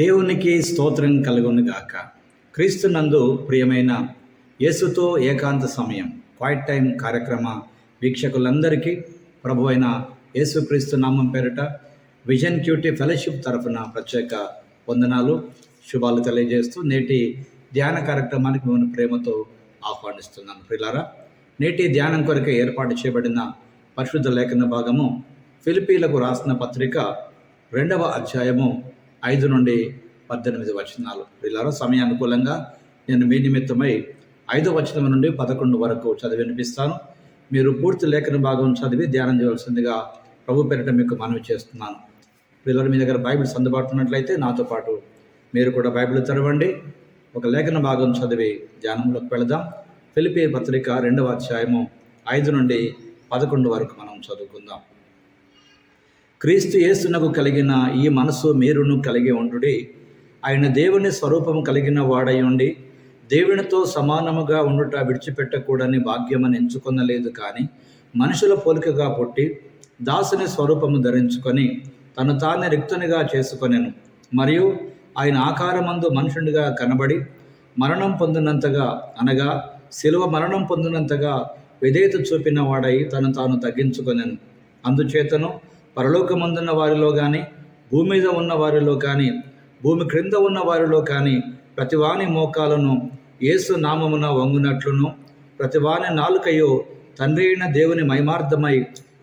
దేవునికి స్తోత్రం కలుగును గాక. క్రీస్తునందు ప్రియమైన యేసుతో ఏకాంత సమయం క్వైట్ టైం కార్యక్రమ వీక్షకులందరికీ ప్రభు అయిన యేసుక్రీస్తు నామం పేరిట విజన్ క్యూటీ ఫెలోషిప్ తరఫున ప్రత్యేక వందనాలు శుభాలు తెలియజేస్తూ నేటి ధ్యాన కార్యక్రమానికి మిమ్మల్ని ప్రేమతో ఆహ్వానిస్తున్నాను. ప్రిలారా నేటి ధ్యానం కొరకు ఏర్పాటు చేయబడిన పరిశుద్ధ లేఖన భాగము ఫిలిపీలకు రాసిన పత్రిక రెండవ అధ్యాయము ఐదు నుండి పద్దెనిమిది వచనాలు. వీళ్ళారా సమయానుకూలంగా నేను మీ నిమిత్తమై ఐదో వచనం నుండి పదకొండు వరకు చదివి వినిపిస్తాను. మీరు పూర్తి లేఖన భాగం చదివి ధ్యానం చేయవలసిందిగా ప్రభు పేరిట మీకు మనవి చేస్తున్నాను. పిల్లలు మీ దగ్గర బైబిల్స్ అందుబాటులో ఉన్నట్లయితే నాతో పాటు మీరు కూడా బైబిల్ తెరవండి ఒక లేఖన భాగం చదివి ధ్యానంలోకి వెళదాం. ఫిలిపి పత్రిక రెండవ అధ్యాయము ఐదు నుండి పదకొండు వరకు మనం చదువుకుందాం. క్రీస్తు యేసునకు కలిగిన ఈ మనసు మీరును కలిగి ఉండుడి. ఆయన దేవుని స్వరూపం కలిగిన వాడై ఉండి దేవునితో సమానముగా ఉండుట విడిచిపెట్టకూడని భాగ్యమని ఎంచుకొనలేదు కానీ మనుషుల పోలికగా పుట్టి దాసుని స్వరూపము ధరించుకొని తను తానే రిక్తునిగా చేసుకొనెను. మరియు ఆయన ఆకారమందు మనుషునిగా కనబడి మరణం పొందినంతగా అనగా శిలువ మరణం పొందినంతగా విధేయత చూపిన వాడై తను తాను తగ్గించుకొనెను. అందుచేతను పరలోకమందున్న వారిలో కానీ భూమి మీద ఉన్న వారిలో కానీ భూమి క్రింద ఉన్న వారిలో కానీ ప్రతివాని మోకాలను యేసు నామమున వంగునట్లును. ప్రతివాని నాలుకయో తండ్రి అయిన దేవుని మహిమార్థమై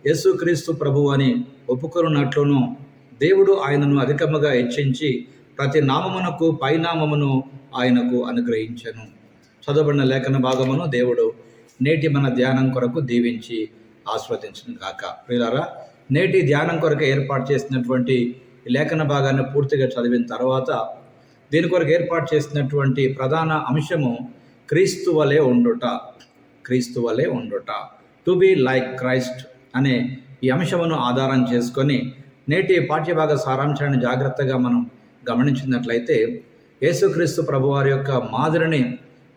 యేసుక్రీస్తు ప్రభు అని ఒప్పుకొనున్నట్లును. దేవుడు ఆయనను అధికముగా హెచ్చించి ప్రతి నామమునకు పైనామమును ఆయనకు అనుగ్రహించను. చదవబడిన లేఖన భాగమును దేవుడు నేటి మన ధ్యానం కొరకు దీవించి ఆస్వాదించను కాక ప్రియులారా నేటి ధ్యానం కొరకు ఏర్పాటు చేసినటువంటి లేఖన భాగాన్ని పూర్తిగా చదివిన తర్వాత దీని కొరకు ఏర్పాటు చేసినటువంటి ప్రధాన అంశము క్రీస్తు వలె ఉండుట క్రీస్తు వలె ఉండుట. టు బి లైక్ క్రైస్ట్ అనే ఈ అంశమును ఆధారం చేసుకొని నేటి పాఠ్యభాగ సారాంశాన్ని జాగ్రత్తగా మనం గమనించినట్లయితే యేసుక్రీస్తు ప్రభువారి యొక్క మాదిరిని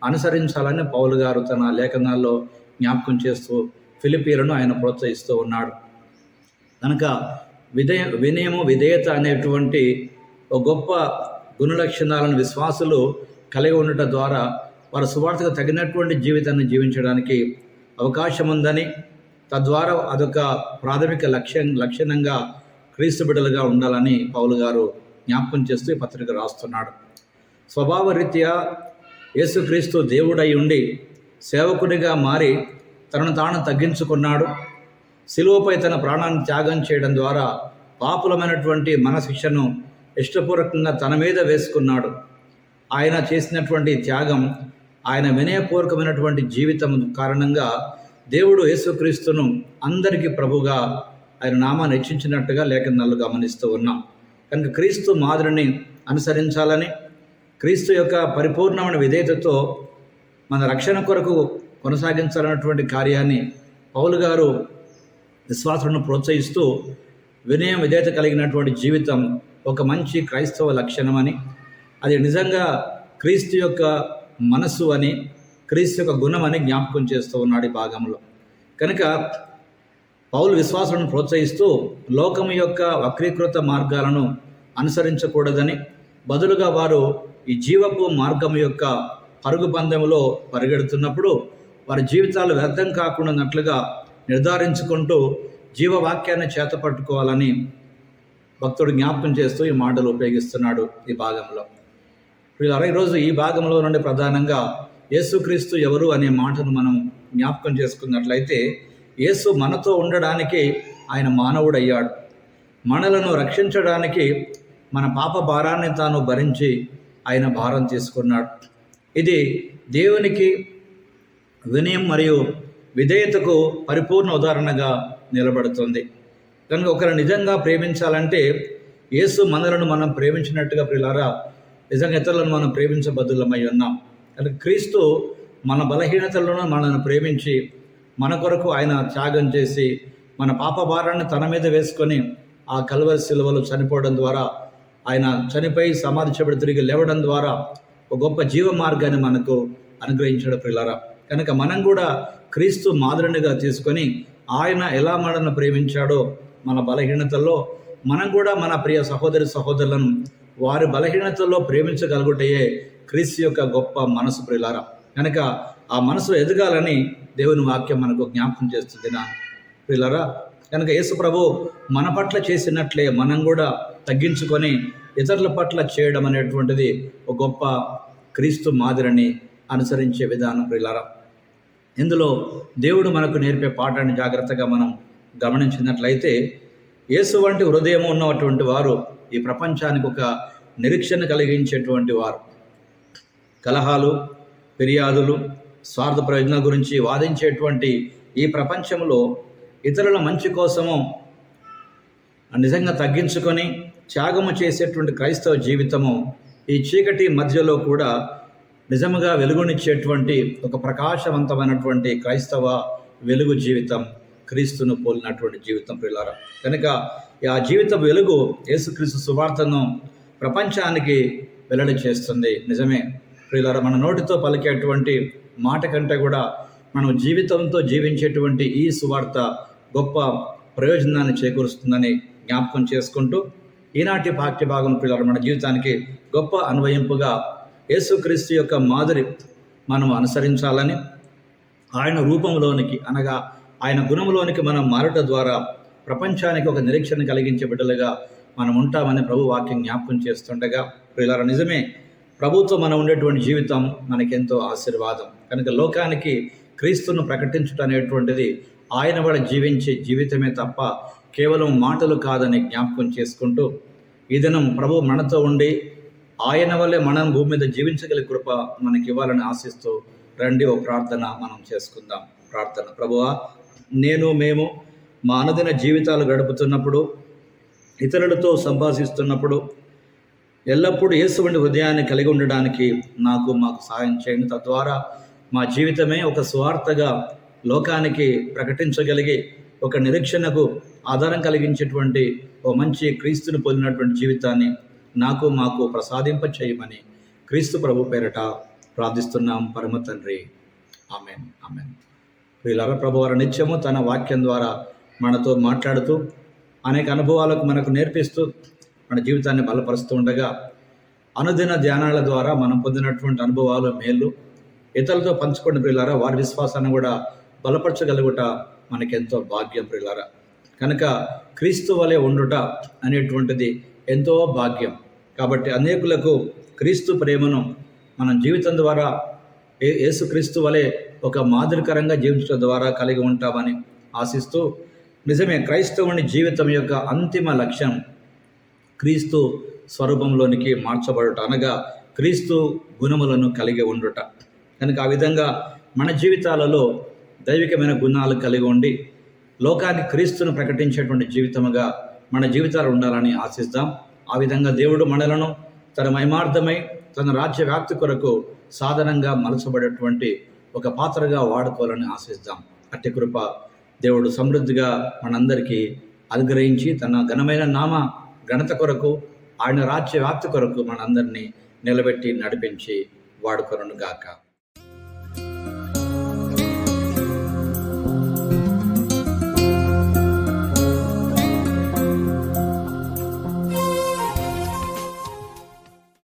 అనుసరించాలని పౌలు గారు తన లేఖనాల్లో జ్ఞాపకం చేస్తూ ఫిలిపీలను ఆయన ప్రోత్సహిస్తూ ఉన్నాడు. కనుక విధేయ వినయము విధేయత అనేటువంటి ఒక గొప్ప గుణలక్షణాలను విశ్వాసులు కలిగి ఉండటం ద్వారా వారు సువార్తకు తగినటువంటి జీవితాన్ని జీవించడానికి అవకాశం ఉందని తద్వారా అదొక ప్రాథమిక లక్ష్యం లక్షణంగా క్రీస్తు బిడ్డలుగా ఉండాలని పౌలు గారు జ్ఞాపకం చేస్తూ ఈ పత్రిక రాస్తున్నాడు. స్వభావరీత్యా యేసుక్రీస్తు దేవుడై ఉండి సేవకునిగా మారి తనను తాను తగ్గించుకున్నాడు. శిలువపై తన ప్రాణాన్ని త్యాగం చేయడం ద్వారా పాపులమైనటువంటి మన శిక్షను ఇష్టపూర్వకంగా తన మీద వేసుకున్నాడు. ఆయన చేసినటువంటి త్యాగం ఆయన వినయపూర్వకమైనటువంటి జీవితం కారణంగా దేవుడు యేసుక్రీస్తును అందరికీ ప్రభుగా ఆయన నామాన్ని హెచ్చించినట్టుగా లేఖనాలు గమనిస్తూ ఉన్నాం. కనుక క్రీస్తు మాదిరిని అనుసరించాలని క్రీస్తు యొక్క పరిపూర్ణమైన విధేయతతో మన రక్షణ కొరకు కొనసాగించాలన్నటువంటి కార్యాన్ని పౌలు గారు విశ్వాసులను ప్రోత్సహిస్తూ వినయం విధేయత కలిగినటువంటి జీవితం ఒక మంచి క్రైస్తవ లక్షణమని అది నిజంగా క్రీస్తు యొక్క మనస్సు అని క్రీస్తు యొక్క గుణం అని జ్ఞాపకం చేస్తూ ఉన్నాడు ఈ భాగంలో. కనుక పౌలు విశ్వాసులను ప్రోత్సహిస్తూ లోకం యొక్క వక్రీకృత మార్గాలను అనుసరించకూడదని బదులుగా వారు ఈ జీవపు మార్గం యొక్క పరుగు పందెంలో పరిగెడుతున్నప్పుడు వారి జీవితాలు వ్యర్థం కాకుండానట్లుగా నిర్ధారించుకుంటూ జీవవాక్యాన్ని చేతపట్టుకోవాలని భక్తుడు జ్ఞాపకం చేస్తూ ఈ మాటలు ఉపయోగిస్తున్నాడు ఈ భాగంలో. వీళ్ళ ఈరోజు ఈ భాగంలో నుండి ప్రధానంగా యేసుక్రీస్తు ఎవరు అనే మాటను మనం జ్ఞాపకం చేసుకున్నట్లయితే యేసు మనతో ఉండడానికి ఆయన మానవుడయ్యాడు. మనలను రక్షించడానికి మన పాప భారాన్ని తాను భరించి ఆయన భారం తీసుకున్నాడు. ఇది దేవునికి వినయం మరియు విధేయతకు పరిపూర్ణ ఉదాహరణగా నిలబడుతుంది. కనుక ఒకరు నిజంగా ప్రేమించాలంటే యేసు మనలను మనం ప్రేమించినట్టుగా ప్రిలారా నిజంగా ఇతరులను మనం ప్రేమించబద్దులమై ఉన్నాం. కనుక క్రీస్తు మన బలహీనతలను మనల్ని ప్రేమించి మన కొరకు ఆయన త్యాగం చేసి మన పాప భారాన్ని తన మీద వేసుకొని ఆ కలువ శిలువలు చనిపోవడం ద్వారా ఆయన చనిపోయి సమాధి చేయబడి తిరిగి లేవడం ద్వారా ఒక గొప్ప జీవ మార్గాన్ని మనకు అనుగ్రహించడం పిల్లరా కనుక మనం కూడా క్రీస్తు మాదిరినిగా తీసుకొని ఆయన ఎలా మనల్ని ప్రేమించాడో మన బలహీనతల్లో మనం కూడా మన ప్రియ సహోదరి సహోదరులను వారి బలహీనతల్లో ప్రేమించగలుగుటయే క్రీస్తు యొక్క గొప్ప మనసు ప్రిలార కనుక ఆ మనసు ఎదగాలని దేవుని వాక్యం మనకు జ్ఞాపకం చేస్తుంది నా ప్రిలరా కనుక యేసు ప్రభు మన పట్ల చేసినట్లే మనం కూడా తగ్గించుకొని ఇతరుల పట్ల చేయడం అనేటువంటిది ఒక గొప్ప క్రీస్తు మాదిరిని అనుసరించే విధానం ప్రిలారా ఇందులో దేవుడు మనకు నేర్పే పాఠాన్ని జాగ్రత్తగా మనం గమనించినట్లయితే యేసు వంటి హృదయం ఉన్నటువంటి వారు ఈ ప్రపంచానికి ఒక నిరీక్షణ కలిగించేటువంటి వారు. కలహాలు ఫిర్యాదులు స్వార్థ ప్రయోజనాల గురించి వాదించేటువంటి ఈ ప్రపంచంలో ఇతరుల మంచి కోసము నిజంగా తగ్గించుకొని త్యాగము చేసేటువంటి క్రైస్తవ జీవితము ఈ చీకటి మధ్యలో కూడా నిజముగా వెలుగునిచ్చేటువంటి ఒక ప్రకాశవంతమైనటువంటి క్రైస్తవ వెలుగు జీవితం క్రీస్తును పోలినటువంటి జీవితం ప్రియులారా. కనుక ఆ జీవిత వెలుగు యేసుక్రీస్తు సువార్తను ప్రపంచానికి వెల్లడి చేస్తుంది. నిజమే. ప్రియులారా మన నోటితో పలికేటువంటి మాట కంటే కూడా మనం జీవితంతో జీవించేటువంటి ఈ సువార్త గొప్ప ప్రయోజనాన్ని చేకూరుస్తుందని జ్ఞాపకం చేసుకుంటూ ఈనాటి పాఠ్య భాగం పిల్లలు మన జీవితానికి గొప్ప అన్వయింపుగా యేసుక్రీస్తు యొక్క మాదిరి మనం అనుసరించాలని ఆయన రూపంలోనికి అనగా ఆయన గుణంలోనికి మనం మారట ద్వారా ప్రపంచానికి ఒక నిరీక్షణ కలిగించే బిడ్డలుగా మనం ఉంటామని ప్రభు వాక్యం జ్ఞాపకం చేస్తుండగా ప్రియులారా నిజమే ప్రభుత్వం మనం ఉండేటువంటి జీవితం మనకెంతో ఆశీర్వాదం. కనుక లోకానికి క్రీస్తును ప్రకటించుట అనేటువంటిది ఆయన వాడు జీవించే జీవితమే తప్ప కేవలం మాటలు కాదని జ్ఞాపకం చేసుకుంటూ ఈ దినం ప్రభు మనతో ఉండి ఆయన వల్లే మనం భూమి మీద జీవించగల కృప మనకి ఇవ్వాలని ఆశిస్తూ రండి ఓ ప్రార్థన మనం చేసుకుందాం. ప్రార్థన. ప్రభువా నేను మేము మా అనుదిన జీవితాలు గడుపుతున్నప్పుడు ఇతరులతో సంభాషిస్తున్నప్పుడు ఎల్లప్పుడూ యేసువంటి హృదయాన్ని కలిగి ఉండడానికి నాకు మాకు సహాయం చేయండి. తద్వారా మా జీవితమే ఒక స్వార్థగా లోకానికి ప్రకటించగలిగి ఒక నిరీక్షణకు ఆధారం కలిగించేటువంటి ఓ మంచి క్రీస్తుని పొందినటువంటి జీవితాన్ని నాకు మాకు ప్రసాదింప చేయమని క్రీస్తు ప్రభు పేరట ప్రార్థిస్తున్నాం పరమ తండ్రి. Amen amen. వీళ్ళర ప్రభు వారు నిత్యము తన వాక్యం ద్వారా మనతో మాట్లాడుతూ అనేక అనుభవాలకు మనకు నేర్పిస్తూ మన జీవితాన్ని బలపరుస్తూ ఉండగా అనుదిన ధ్యానాల ద్వారా మనం పొందినటువంటి అనుభవాలు మేలు ఇతరులతో పంచుకోండి ప్రియులారా. వారి విశ్వాసాన్ని కూడా బలపరచగలుగుట మనకెంతో భాగ్యం ప్రియులారా. కనుక క్రీస్తు వలె ఉండుట అనేటువంటిది ఎంతో భాగ్యం. కాబట్టి అనేకులకు క్రీస్తు ప్రేమను మనం జీవితం ద్వారా ఏ యేసుక్రీస్తు వలె ఒక మాదిరికరంగా జీవించడం ద్వారా కలిగి ఉంటామని ఆశిస్తూ నిజమే క్రైస్తవుని జీవితం యొక్క అంతిమ లక్ష్యం క్రీస్తు స్వరూపంలోనికి మార్చబడుట అనగా క్రీస్తు గుణములను కలిగి ఉండుట. కనుక ఆ విధంగా మన జీవితాలలో దైవికమైన గుణాలు కలిగి ఉండి లోకానికి క్రీస్తును ప్రకటించేటువంటి జీవితముగా మన జీవితాలు ఉండాలని ఆశిస్తాం. ఆ విధంగా దేవుడు మనలను తన మహిమార్థమై తన రాజ్య వ్యాప్తి కొరకు సాధనంగా మలచబడేటువంటి ఒక పాత్రగా వాడుకోవాలని ఆశిస్తాం. అట్టి కృప దేవుడు సమృద్ధిగా మనందరికీ అనుగ్రహించి తన ఘనమైన నామ ఘనత కొరకు ఆయన రాజ్య వ్యాప్తి కొరకు మనందరినీ నిలబెట్టి నడిపించి వాడుకొనను గాక